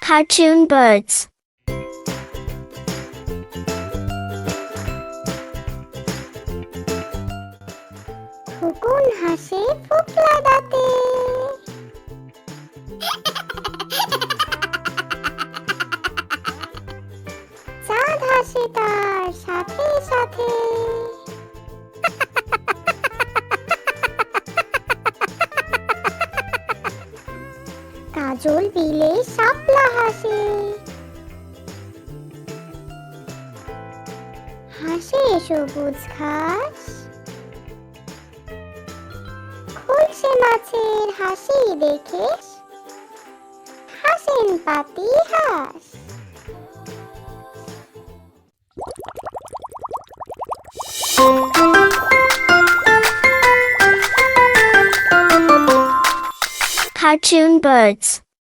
Cartoon birds. Khokon হাসে ফোকলা দাঁতে চাঁদ হাসে তার সাথে সাথে কাজল বিলে শাপলা হাসে। হাসে সবুজ ঘাস খুলছে মাছের হাসি দেখে। হাসেন পাতি হাস। Cartoon birds.